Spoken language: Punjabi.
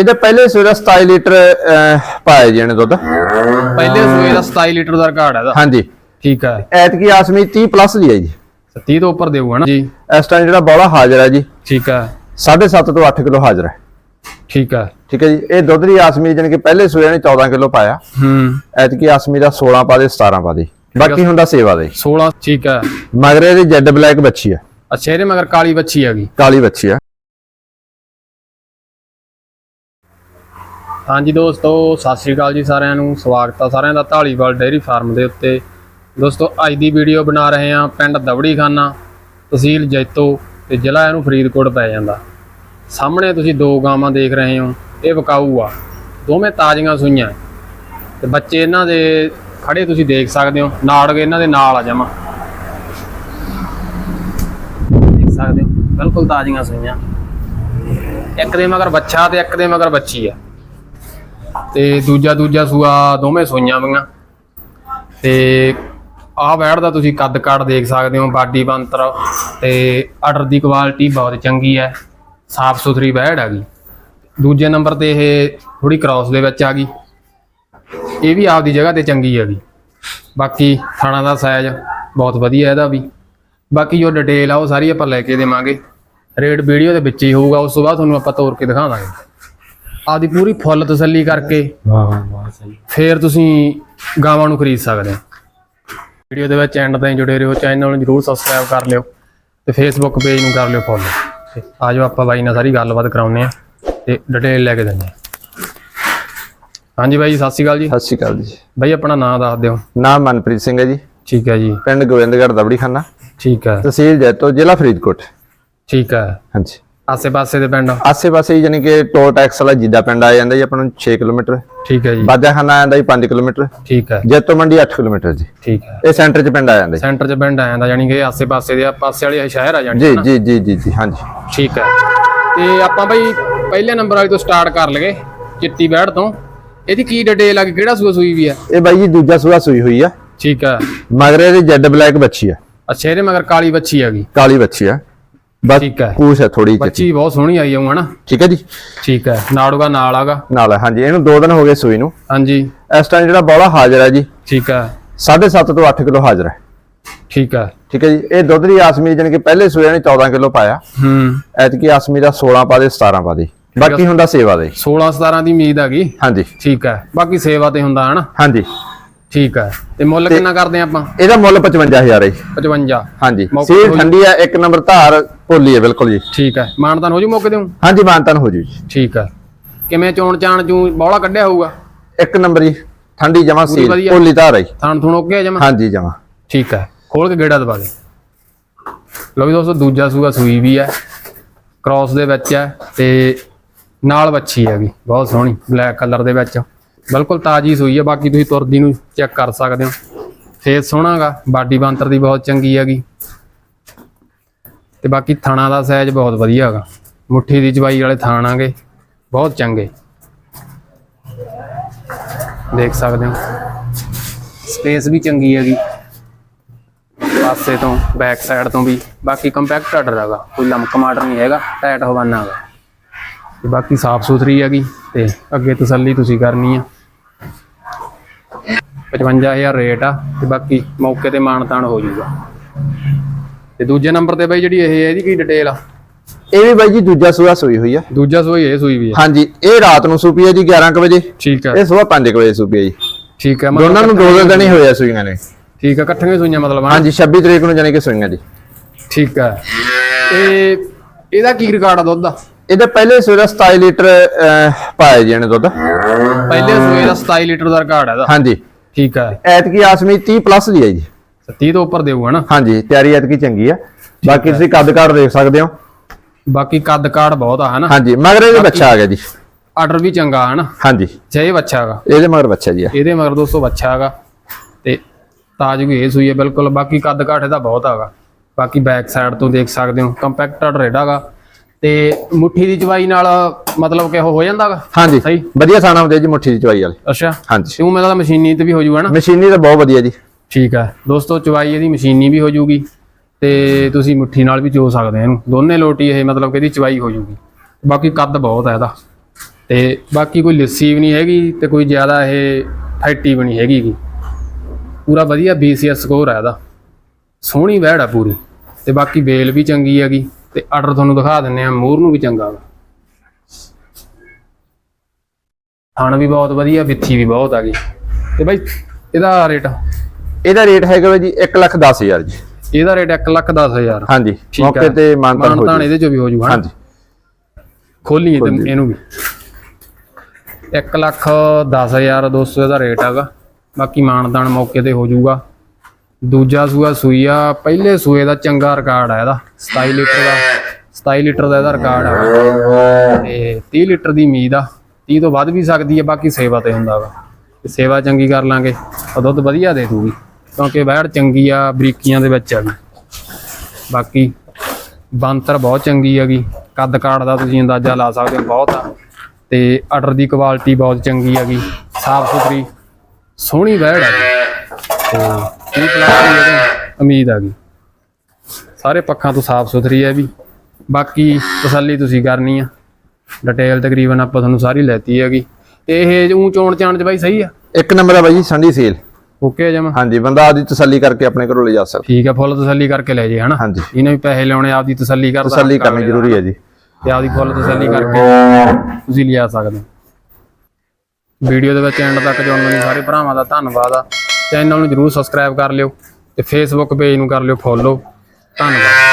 ਇਹਦੇ ਪਹਿਲੇ ਸਵੇਰੇ 27 ਲੀਟਰ ਪਾਇਆ ਜੀ ਇਹਨੇ ਦੁੱਧ। ਪਹਿਲੇ ਸੂਏ ਦਾ 27 ਲੀਟਰ ਦਾ ਰਿਕਾਰਡ ਹੈ ਇਹਦਾ। ਹਾਂਜੀ। ਠੀਕ ਹੈ। ਐਤਕੀ ਆਸਮੀ 30 ਪਲੱਸ ਦੀ ਹੈ ਜੀ। 30 ਤੋਂ ਉੱਪਰ ਦੇਊਗਾ ਨਾ? ਜੀ। ਇਸ ਟਾਈਮ ਜਿਹੜਾ ਬੌਲਾ ਹਾਜ਼ਰ ਹੈ ਜੀ। ਠੀਕ ਹੈ। 7.5 ਤੋਂ 8 ਕਿਲੋ ਹਾਜ਼ਰ ਹੈ। ਠੀਕ ਹੈ। ਠੀਕ ਹੈ ਜੀ। ਇਹ ਦੁੱਧ ਦੀ ਆਸਮੀ ਜਾਣੀ ਕਿ ਪਹਿਲੇ ਸਵੇਰੇ ਨੇ 14 ਕਿਲੋ ਪਾਇਆ। ਹੂੰ। ਐਤਕੀ ਆਸਮੀ ਦਾ 16 ਪਾ ਦੇ 17 ਪਾ ਦੇ। ਬਾਕੀ ਹੁੰਦਾ ਸੇਵਾ ਦੇ। 16 ਠੀਕ ਹੈ। ਮਗਰੇ ਦੀ ਜੈਡ ਬਲੈਕ ਬੱਚੀ ਹੈ। ਅੱਛਾ ਇਹਦੇ ਮਗਰ ਕਾਲੀ ਬੱਚੀ ਹੈਗੀ। ਕਾਲੀ ਬੱਚੀ ਹੈ। ਹਾਂਜੀ ਦੋਸਤੋ, ਸਤਿ ਸ਼੍ਰੀ ਅਕਾਲ ਜੀ ਸਾਰਿਆਂ ਨੂੰ। ਸਵਾਗਤ ਆ ਸਾਰਿਆਂ ਦਾ ਢਾਲੀਵਾਲ ਡੇਅਰੀ ਫਾਰਮ ਦੇ ਉੱਤੇ। ਦੋਸਤੋ, ਅੱਜ ਦੀ ਵੀਡੀਓ ਬਣਾ ਰਹੇ ਹਾਂ ਪਿੰਡ ਦਵੜੀ ਖਾਨਾ ਤਹਿਸੀਲ ਜੈਤੋ ਤੇ ਜ਼ਿਲ੍ਹਾ ਇਹਨੂੰ ਫਰੀਦਕੋਟ ਪੈ ਜਾਂਦਾ। ਸਾਹਮਣੇ ਤੁਸੀਂ ਦੋ ਗਾਵਾਂ ਦੇਖ ਰਹੇ ਹੋ, ਇਹ ਵਿਕਾਊ ਆ। ਦੋਵੇਂ ਤਾਜ਼ੀਆਂ ਸੂਈਆਂ। ਤੇ ਬੱਚੇ ਇਹਨਾਂ ਦੇ ਖੜੇ ਤੁਸੀਂ ਦੇਖ ਸਕਦੇ ਹੋ, ਨਾੜਗ ਇਹਨਾਂ ਦੇ ਨਾਲ ਆ ਜਮਾ। ਦੇਖ ਸਕਦੇ ਹੋ, ਬਿਲਕੁਲ ਤਾਜ਼ੀਆਂ ਸੂਈਆਂ। ਇੱਕ ਦੇ ਮਗਰ ਬੱਚਾ ਤੇ ਇੱਕ ਦੇ ਮਗਰ ਬੱਚੀ ਆ। ਤੇ ਦੂਜਾ ਦੂਜਾ ਸੂਆ ਦੋਵੇਂ ਸੋਈਆਂ ਵੀਆਂ ਤੇ ਆਹ ਬੈੜ ਦਾ ਤੁਸੀਂ ਕੱਦ ਕਾਠ ਦੇਖ ਸਕਦੇ ਹੋ, ਬਾਡੀ ਬੰਤਰ ਤੇ ਆਰਡਰ ਦੀ ਕੁਆਲਿਟੀ ਬਹੁਤ ਚੰਗੀ ਹੈ, ਸਾਫ਼ ਸੁਥਰੀ ਬੈੜ ਹੈਗੀ ਦੂਜੇ ਨੰਬਰ ਤੇ ਇਹ ਥੋੜੀ ਕ੍ਰਾਸ ਦੇ ਵਿੱਚ ਆ ਗਈ। ਇਹ ਵੀ ਆਪਦੀ ਜਗ੍ਹਾ ਤੇ ਚੰਗੀ ਹੈਗੀ। ਬਾਕੀ ਖਾਣਾ ਦਾ ਸਾਈਜ਼ ਬਹੁਤ ਵਧੀਆ ਇਹਦਾ ਵੀ। ਬਾਕੀ ਜੋ ਡਿਟੇਲ ਆ ਉਹ ਸਾਰੀ ਆਪਾਂ ਲੈ ਕੇ ਦੇਵਾਂਗੇ। ਰੇਟ ਵੀਡੀਓ ਦੇ ਵਿੱਚ ਹੀ ਹੋਊਗਾ, ਉਸ ਤੋਂ ਬਾਅਦ ਤੁਹਾਨੂੰ ਆਪਾਂ ਤੋਰ ਕੇ ਦਿਖਾ ਦਾਂਗੇ। ਆਪਦੀ ਪੂਰੀ ਫੁੱਲ ਤਸੱਲੀ ਕਰਕੇ ਵਾਹ ਵਾਹ ਸਹੀ। ਫਿਰ ਤੁਸੀਂ ਗਾਵਾਂ ਨੂੰ ਖਰੀਦ ਸਕਦੇ ਹੋ। ਵੀਡੀਓ ਦੇ ਵਿੱਚ ਐਂਡ ਤਾਈਂ ਜੁੜੇ ਰਹੋ ਚੈਨਲ ਨੂੰ ਜਰੂਰ ਸਬਸਕ੍ਰਾਈਬ ਕਰ ਲਿਓ ਤੇ ਫੇਸਬੁੱਕ ਪੇਜ ਨੂੰ ਕਰ ਲਿਓ ਫੋਲੋ ਤੇ ਆਜੋ ਆਪਾਂ ਬਾਈ ਨਾਲ ਸਾਰੀ ਗੱਲਬਾਤ ਕਰਾਉਂਦੇ ਆ ਤੇ ਡਿਟੇਲ ਲੈ ਕੇ ਦਿੰਦੇ ਆ ਹਾਂਜੀ ਬਾਈ ਜੀ, ਸਤਿ ਸ਼੍ਰੀ ਅਕਾਲ ਜੀ। ਸਤਿ ਸ਼੍ਰੀ ਅਕਾਲ ਜੀ। ਬਾਈ ਆਪਣਾ ਨਾਮ ਦੱਸ ਦਿਓ। ਨਾਮ ਮਨਪ੍ਰੀਤ ਸਿੰਘ ਹੈ ਜੀ। ਠੀਕ ਹੈ ਜੀ। ਪਿੰਡ ਗੋਬਿੰਦਗੜ੍ਹ ਦਬੜੀ ਖਾਨਾ ਠੀਕ ਹੈ। ਤਹਿਸੀਲ ਜੈਤੋ ਜ਼ਿਲ੍ਹਾ ਫਰੀਦਕੋਟ। ਠੀਕ ਹੈ। ਹਾਂਜੀ। ਆਸੇ ਪਾਸੇ ਦੇ ਪਿੰਡ? ਆਸੇ ਪਾਸੇ ਹੀ ਜਾਣੀ ਕਿ ਟੋਲ ਟੈਕਸ ਵਾਲਾ ਜਿੱਦਾ ਪਿੰਡ ਆ ਜਾਂਦਾ ਜੀ ਆਪਾਂ ਨੂੰ 6 ਕਿਲੋਮੀਟਰ। ਠੀਕ ਹੈ ਜੀ। ਬਾਜਾਖਾਨਾ ਆ ਜਾਂਦਾ ਜੀ 5 ਕਿਲੋਮੀਟਰ। ਠੀਕ ਹੈ। ਜੈਤੋ ਮੰਡੀ 8 ਕਿਲੋਮੀਟਰ ਜੀ। ਠੀਕ ਹੈ। ਇਹ ਸੈਂਟਰ 'ਚ ਪਿੰਡ ਆ ਜਾਂਦਾ ਸੈਂਟਰ 'ਚ ਪਿੰਡ ਆ ਜਾਂਦਾ ਯਾਨੀ ਕਿ ਆਸੇ ਪਾਸੇ ਦੇ ਆ ਪਾਸੇ ਵਾਲੇ ਸ਼ਹਿਰ ਆ ਜਾਣੀ ਜੀ ਜੀ ਜੀ ਜੀ ਹਾਂਜੀ। ਠੀਕ ਹੈ। ਤੇ ਆਪਾਂ ਬਈ ਪਹਿਲੇ ਨੰਬਰ ਵਾਲੀ ਤੋਂ ਸਟਾਰਟ ਕਰ ਲਗੇ ਚਿੱਟੀ ਬੈੜ ਤੋਂ। ਇਹਦੀ ਕੀ ਡਿਟੇਲ ਆ ਕਿ ਕਿਹੜਾ ਸੂਆ ਸੂਈ ਵੀ ਆ? ਇਹ ਬਾਈ ਜੀ ਦੂਜਾ ਸੂਆ ਸੂਈ ਹੋਈ ਆ। ਠੀਕ ਹੈ। ਮਗਰੇ ਦੀ ਜੈਡ ਬਲੈਕ ਬੱਚੀ ਆ। ਅੱਛਾ ਇਹਦੇ ਮਗਰ ਕਾਲੀ ਬੱਚੀ ਹੈਗੀ ਕਾਲੀ ਬੱਚੀ ਆ। ਬਸ ਠੀਕ ਹੈ। ਪੂਛ ਹੈ ਥੋੜੀ ਜਿਹੀ ਬੱਚੀ ਬਹੁਤ ਸੋਹਣੀ ਆਈ ਆ ਹਨਾ? ਠੀਕ ਹੈ ਜੀ। ਠੀਕ ਹੈ। ਨਾੜੂਗਾ ਨਾਲ ਆਗਾ। ਨਾਲ ਹੈ, ਹਾਂਜੀ ਇਹਨੂੰ 2 ਦਿਨ ਹੋ ਗਏ ਸੂਈ ਨੂੰ। ਹਾਂਜੀ। ਇਸ ਟਾਈਮ ਜਿਹੜਾ ਬੌਲਾ ਹਾਜ਼ਰ ਹੈ ਜੀ ਠੀਕ ਹੈ। 7.5 ਤੋਂ 8 ਕਿਲੋ ਹਾਜ਼ਰ ਹੈ। ਠੀਕ ਹੈ। ਠੀਕ ਹੈ ਜੀ। ਇਹ ਦੁੱਧ ਦੀ ਆਸਮੀ ਜਾਣੀ ਕਿ ਪਹਿਲੇ ਸੂਏ ਨੇ 14 ਕਿਲੋ ਪਾਇਆ। ਹੂੰ। ਐਤਕੀ ਆਸਮੀ ਦਾ 16 ਪਾ ਦੇ 17 ਪਾ ਦੇ। ਬਾਕੀ ਹੁੰਦਾ ਸੇਵਾ ਦੇ। 16 17 ਦੀ ਉਮੀਦ ਹੈਗੀ। ਹਾਂਜੀ। ਠੀਕ ਹੈ। ਬਾਕੀ ਸੇਵਾ ਤੇ ਹੁੰਦਾ ਹਨਾ? ਹਾਂਜੀ। ਠੀਕ ਹੈ। ਤੇ ਮੁੱਲ ਕਿੰਨਾ ਕਰਦੇ ਆਪਾਂ? ਇਹਦਾ ਮੁੱਲ 55000 ਹੈ ਜੀ। 55 ਹਾਂਜੀ। ਸੀਲ। ਠੰਡੀ ਹੈ ਇੱਕ ਨੰਬਰ ਧਾਰ ਭੋਲੀ ਹੈ ਬਿਲਕੁਲ ਜੀ। ਠੀਕ ਹੈ। ਮਾਨਤਾਨ ਹੋ ਜੂ ਮੌਕੇ ਦੇਉ ਹਾਂਜੀ ਮਾਨਤਨ ਹੋ ਜੂ ਜੀ। ਠੀਕ ਹੈ। ਕਿਵੇਂ ਚੋਣ ਚਾਣ ਚੂ ਬੌਲਾ ਕੱਢਿਆ ਹੋਊਗਾ? ਇੱਕ ਨੰਬਰ ਜੀ ਠੰਡੀ ਜਮਾ ਸੀਲ। ਭੋਲੀ ਧਾਰ ਹੈ ਜੀ। ਥਣ ਥੁਣ ਓਕੇ ਜਮਾ? ਹਾਂਜੀ ਜਮਾ। ਠੀਕ ਹੈ। ਖੋਲ ਕੇ ਗੇੜਾ ਦਵਾ ਦੇ। ਲਓ ਵੀ ਦੋਸਤੋ ਦੂਜਾ ਸੂਆ ਸੂਈ ਵੀ ਹੈ। ਕ੍ਰਾਸ ਦੇ ਵਿੱਚ ਹੈ ਤੇ ਨਾਲ ਵੱਛੀ ਹੈਗੀ। ਬਹੁਤ ਸੋਹਣੀ ਬਲੈਕ ਕਲਰ ਦੇ ਵਿੱਚ। ਬਿਲਕੁਲ ਤਾਜੀ ਸੂਈ ਹੈ ਬਾਕੀ ਤੁਸੀਂ ਤੁਰਦੀ ਨੂੰ ਚੈੱਕ ਕਰ ਸਕਦੇ ਹੋ। ਫੇਸ ਸੋਹਣਾਗਾ, ਬਾਡੀ ਬੰਤਰ ਦੀ ਬਹੁਤ ਚੰਗੀ ਹੈਗੀ। ਤੇ ਬਾਕੀ ਥਾਣਾ ਦਾ ਸਾਈਜ਼ ਬਹੁਤ ਵਧੀਆ ਹੈਗਾ। ਮੁੱਠੀ ਦੀ ਚਵਾਈ ਵਾਲੇ ਥਾਣ ਆਗੇ, ਬਹੁਤ ਚੰਗੇ। ਦੇਖ ਸਕਦੇ ਹੋ। ਸਪੇਸ ਵੀ ਚੰਗੀ ਹੈਗੀ। ਪਾਸੇ ਤੋਂ, ਬੈਕ ਸਾਈਡ ਤੋਂ ਵੀ। ਬਾਕੀ ਕੰਪੈਕਟ ਆਰਡਰ ਹੈਗਾ, ਕੋਈ ਲੰਮਕ ਕਮਾਟਰ ਨਹੀਂ ਹੈਗਾ, ਟਾਈਟ ਹਵਾਨਾ ਹੈਗਾ। ਤੇ ਬਾਕੀ ਸਾਫ਼ ਸੁਥਰੀ ਹੈਗੀ ਤੇ ਅੱਗੇ ਤਸੱਲੀ ਤੁਸੀਂ ਕਰਨੀ ਆ। 55000 ਰੇਟ ਆ ਤੇ ਬਾਕੀ ਮੌਕੇ ਤੇ ਮਾਨਤਾਨ ਹੋ ਜਾਊਗਾ। ਤੇ ਦੂਜੇ ਨੰਬਰ ਤੇ ਬਈ ਜਿਹੜੀ ਇਹ ਹੈ ਇਹਦੀ ਕੀ ਡਿਟੇਲ ਆ? ਇਹ ਵੀ ਬਾਈ ਜੀ ਦੂਜਾ ਸੂਆ ਸੂਈ ਹੋਈ ਹੈ ਦੂਜਾ ਸੂਈ ਇਹ ਸੂਈ ਵੀ ਹੈ ਹਾਂਜੀ ਇਹ ਰਾਤ ਨੂੰ ਸੂਪੀ ਹੈ ਜੀ 11 ਕੁ ਵਜੇ। ਠੀਕ ਹੈ ਇਹ ਸਵੇਰ 5 ਵਜੇ ਸੂਪੀ ਹੈ ਜੀ। ਠੀਕ ਹੈ ਦੋਨਾਂ ਨੂੰ ਦੋ ਦਿਨ ਹੀ ਹੋਏ ਆ ਸੂਈਆਂ ਨੇ। ਠੀਕ ਹੈ ਇਕੱਠੀਆਂ ਸੂਈਆਂ ਮਤਲਬ ਹਾਂਜੀ 26 ਤਰੀਕ ਨੂੰ ਜਾਣੀ ਕਿ ਸੂਈਆਂ ਜੀ। ਠੀਕ ਹੈ ਤੇ ਇਹਦਾ ਕੀ ਰਿਕਾਰਡ ਆ ਦੁੱਧ ਦਾ? ਇਹਦੇ ਪਹਿਲੇ ਸਵੇਰੇ 27 ਲੀਟਰ ਅਹ, ਪਾਇਆ ਜੀ ਇਹਨੇ ਦੁੱਧ। ਪਹਿਲੇ ਸੂਏ ਦਾ 27 ਲੀਟਰ ਦਾ ਰਿਕਾਰਡ ਹੈ ਇਹਦਾ। ਹਾਂਜੀ। ਠੀਕ ਹੈ। ਐਤਕੀ ਆਸਮੀ 30 ਪਲੱਸ ਦੀ ਹੈ ਜੀ। 30 ਤੋਂ ਉੱਪਰ ਦੇਊਗਾ ਨਾ? ਹਾਂਜੀ ਤਿਆਰੀ ਐਤਕੀ ਚੰਗੀ ਆ। ਬਾਕੀ ਤੁਸੀਂ ਕੱਦ ਕਾਠ ਦੇਖ ਸਕਦੇ ਹੋ। ਬਾਕੀ ਕੱਦ ਕਾੜ ਬਹੁਤ ਆ ਹਨਾ ਹਾਂਜੀ ਮਗਰ ਇਹਦੇ ਬੱਚਾ ਆ ਗਿਆ ਜੀ। ਆਰਡਰ ਵੀ ਚੰਗਾ ਹਨਾ ਹਾਂਜੀ। ਜੇ ਬੱਚਾ ਹੈਗਾ। ਇਹਦੇ ਮਗਰ ਬੱਚਾ ਜੀ ਆ। ਇਹਦੇ ਮਗਰ ਦੋਸਤੋ ਬੱਚਾ ਹੈਗਾ। ਤੇ ਤਾਜ ਵੀ ਇਹ ਸੂਈ ਹੈ ਬਿਲਕੁਲ। ਬਾਕੀ ਕੱਦ ਕਾਠ ਇਹਦਾ ਬਹੁਤ ਹੈਗਾ। ਬਾਕੀ ਬੈਕ ਸਾਈਡ ਤੋਂ ਦੇਖ ਸਕਦੇ ਹੋ। ਕੰਪੈਕਟ ਆਰਡਰ ਹੈਗਾ। ਤੇ ਮੁੱਠੀ ਦੀ ਚਵਾਈ ਨਾਲ ਮਤਲਬ ਕਿ ਉਹ ਹੋ ਜਾਂਦਾਗਾ? ਹਾਂਜੀ। ਸਹੀ? ਵਧੀਆ ਥਾਣਾ ਹੁੰਦੇ ਜੀ ਮੁੱਠੀ ਦੀ ਚਵਾਈ ਵਾਲੇ। ਅੱਛਾ। ਹਾਂਜੀ। ਤੂੰ ਮੇਰਾ ਤਾਂ ਮਸ਼ੀਨੀ ਤੇ ਵੀ ਹੋ ਜਾਊਗਾ ਨਾ? ਮਸ਼ੀਨੀ ਤਾਂ ਬਹੁਤ ਵਧੀਆ ਜੀ। ਠੀਕ ਹੈ ਦੋਸਤੋ ਚਵਾਈ ਇਹਦੀ ਮਸ਼ੀਨੀ ਵੀ ਹੋ ਜਾਊਗੀ ਤੇ ਤੁਸੀਂ ਮੁੱਠੀ ਨਾਲ ਵੀ ਚੋ ਸਕਦੇ ਹੋ ਇਹਨੂੰ। ਦੋਨੇ ਲੋਟੀ ਇਹ ਮਤਲਬ ਕਿ ਇਹਦੀ ਚਵਾਈ ਹੋ ਜਾਊਗੀ ਬਾਕੀ ਕੱਦ ਬਹੁਤ ਹੈ ਇਹਦਾ। ਤੇ ਬਾਕੀ ਕੋਈ ਲੱਸੀ ਵੀ ਨਹੀਂ ਹੈਗੀ ਤੇ ਕੋਈ ਜ਼ਿਆਦਾ ਇਹ ਫੈਟੀ ਵੀ ਨਹੀਂ ਹੈਗੀ। ਪੂਰਾ ਵਧੀਆ BCS ਸਕੋਰ ਹੈ ਇਹਦਾ। ਸੋਹਣੀ ਵਹਿੜ ਆ ਪੂਰੀ। ਤੇ ਬਾਕੀ ਬੇਲ ਵੀ ਚੰਗੀ ਹੈਗੀ। ਤੇ ਆਰਡਰ ਤੁਹਾਨੂੰ ਦਿਖਾ ਦਿੰਨੇ ਆ ਮੂਰ ਨੂੰ ਵੀ ਚੰਗਾ ਵਾ। ਥਣ ਵੀ ਬਹੁਤ ਵਧੀਆ ਵਿੱਥੀ ਵੀ ਬਹੁਤ ਆ ਗਈ। ਤੇ ਬਾਈ ਇਹਦਾ ਰੇਟ? ਇਹਦਾ ਰੇਟ ਹੈਗਾ ਜੀ 1 ਲੱਖ 10 ਹਜ਼ਾਰ ਜੀ। ਇਹਦਾ ਰੇਟ 1 ਲੱਖ 10 ਹਜ਼ਾਰ। ਹਾਂਜੀ ਠੀਕ ਮੌਕੇ। ਤੇ ਮਾਨਤਾਨ ਹੋ ਜੀ ਇਹਦੇ ਚੋਂ ਵੀ ਹੋ ਜੂ ਹਾਂਜੀ। ਖੋਲੀ ਇਹਨੂੰ ਵੀ। 1 ਲੱਖ 10 ਹਜ਼ਾਰ 200 ਦਾ ਰੇਟ ਹੈਗਾ। ਬਾਕੀ ਮਾਨਦਾਨ ਮੌਕੇ ਤੇ ਹੋ ਜਾਊਗਾ ਦੂਜਾ ਸੂਆ ਸੂਈਆ, ਪਹਿਲੇ ਸੂਏ ਦਾ ਚੰਗਾ ਰਿਕਾਰਡ ਆ ਇਹਦਾ। 27 ਲੀਟਰ ਦਾ 27 ਲੀਟਰ ਦਾ ਇਹਦਾ ਰਿਕਾਰਡ ਆ। ਤੇ 30 ਲੀਟਰ ਦੀ ਉਮੀਦ ਆ 30 ਤੋਂ ਵੱਧ ਵੀ ਸਕਦੀ ਹੈ ਬਾਕੀ ਸੇਵਾ ਤੇ ਹੁੰਦਾ ਵਾ। ਸੇਵਾ ਚੰਗੀ ਕਰ ਲਾਂਗੇ, ਤਾਂ ਦੁੱਧ ਵਧੀਆ ਦੇ ਦੂਗੀ, ਕਿਉਂਕਿ ਵੈੜ ਚੰਗੀ ਆ, ਬਰੀਕੀਆਂ ਦੇ ਵਿੱਚ ਆ ਵੀ। ਬਾਕੀ ਬੰਤਰ ਬਹੁਤ ਚੰਗੀ ਹੈਗੀ, ਕੱਦ ਕਾੜ ਦਾ ਤੁਸੀਂ ਅੰਦਾਜ਼ਾ ਲਾ ਸਕਦੇ ਹੋ, ਬਹੁਤ ਆ। ਤੇ ਆਰਡਰ ਦੀ ਕੁਆਲਿਟੀ ਬਹੁਤ ਚੰਗੀ ਹੈਗੀ ਸਾਫ਼ ਸੁਥਰੀ ਸੋਹਣੀ ਵੈੜ ਹੈ ਤੇ ਇਹ ਪਲਾਸ ਦੀ ਇਹਦੇ ਉਮੀਦ ਹੈਗੀ ਸਾਰੇ ਪੱਖਾਂ ਤੋਂ ਸਾਫ਼ ਸੁਥਰੀ ਹੈ ਵੀ। ਬਾਕੀ ਤਸੱਲੀ ਤੁਸੀਂ ਕਰਨੀ ਆ। ਡਿਟੇਲ ਤਕਰੀਬਨ ਆਪਾਂ ਤੁਹਾਨੂੰ ਸਾਰੀ ਲੈਤੀ ਹੈਗੀ। ਇਹ ਉਂ ਚੋਣ ਚਾਣ ਚ ਬਾਈ ਸਹੀ ਆ? ਇੱਕ ਨੰਬਰ ਆ ਬਾਈ ਸੰਡੀ ਸੇਲ। ਓਕੇ ਜਮਾ। ਹਾਂਜੀ ਬੰਦਾ ਆਪਦੀ ਤਸੱਲੀ ਕਰਕੇ ਆਪਣੇ ਘਰੋਂ ਲੈ ਜਾ ਸਕਦਾ। ਠੀਕ ਆ ਫੁੱਲ ਤਸੱਲੀ ਕਰਕੇ ਲੈ ਜੇ ਹਨਾ? ਹਾਂਜੀ। ਇਹਨੇ ਵੀ ਪੈਸੇ ਲਾਉਣੇ ਆਪਦੀ ਤਸੱਲੀ ਕਰਦਾ। ਤਸੱਲੀ ਕਰਨੀ ਜ਼ਰੂਰੀ ਹੈ ਜੀ। ਤੇ ਆਪਦੀ ਫੁੱਲ ਤਸੱਲੀ ਕਰਕੇ ਤੁਸੀਂ ਲਿਆ ਸਕਦੇ ਵੀਡੀਓ ਦੇ ਵਿੱਚ ਐਂਡ ਤੱਕ ਜੁੜਨ ਲਈ ਸਾਰੇ ਭਰਾਵਾਂ ਦਾ ਧੰਨਵਾਦ ਆ। ਚੈਨਲ ਨੂੰ ਜਰੂਰ ਸਬਸਕ੍ਰਾਈਬ ਕਰ ਲਿਓ ਤੇ ਫੇਸਬੁੱਕ ਪੇਜ ਨੂੰ ਕਰ ਲਿਓ ਫੋਲੋ ਧੰਨਵਾਦ।